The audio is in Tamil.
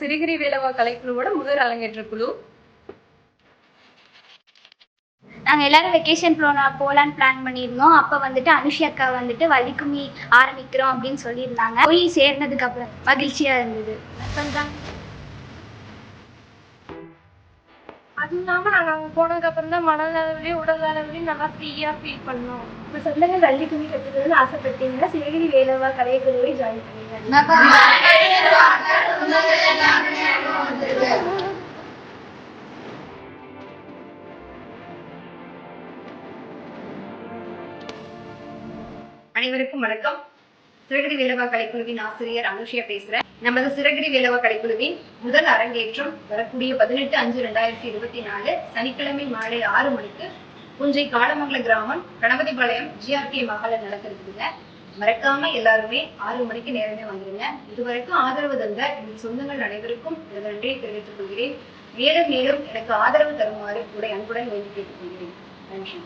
சிறுகிரி வேலவா கலைக்குழுவோட முதல் அரங்கேற்ற குழு. நாங்கள் எல்லாரும் வெக்கேஷன் போனா போகலான்னு பிளான் பண்ணியிருந்தோம். அப்போ வந்துட்டு அனுஷி அக்கா வந்துட்டு வள்ளிக்கும்மி ஆரம்பிக்கிறோம் அப்படின்னு சொல்லியிருந்தாங்க. போய் சேர்ந்ததுக்கு அப்புறம் மகிழ்ச்சியாக இருந்தது. அதுதான் அதுவும் இல்லாம நாங்க அங்க போனதுக்கு அப்புறம் தான் மனநல அளவுலயும் உடல் அளவுலயும் நல்லா ஃப்ரீயா ஃபீல் பண்ணோம். இப்போ சொந்தங்க வள்ளிக்கும்மி கற்றுக்கணும்னு ஆசைப்பட்டீங்கன்னா சிவகிரி வேலவா கலைக்குழுவை ஜாயின் பண்ணிடுங்க அனைவருக்கும் வணக்கம். சிறகிரி வேலவா கலைக்குழுவின் ஆசிரியர் அனுஷியா பேசுறேன். நமது சிறகிரி வேலவா கலைக்குழுவின் முதல் அரங்கேற்றம் வரக்கூடிய பதினெட்டு அஞ்சு ரெண்டாயிரத்தி இருபத்தி நாலு சனிக்கிழமை மாலை ஆறு மணிக்கு புஞ்சை காலமங்கல கிராமம் கணபதிபாளையம் ஜிஆர்கே மகளிர் நடத்திருக்குதுங்க. மறக்காம எல்லாருமே ஆறு மணிக்கு நேரமே வந்துருங்க. இதுவரைக்கும் ஆதரவு தந்த என் சொந்தங்கள் அனைவருக்கும் எனது நன்றியை தெரிவித்துக் கொள்கிறேன். மேலும் மேலும் எனக்கு ஆதரவு தருமாறு உடைய அன்புடன் வேண்டி கேட்டுக்கொள்கிறேன். நன்றி.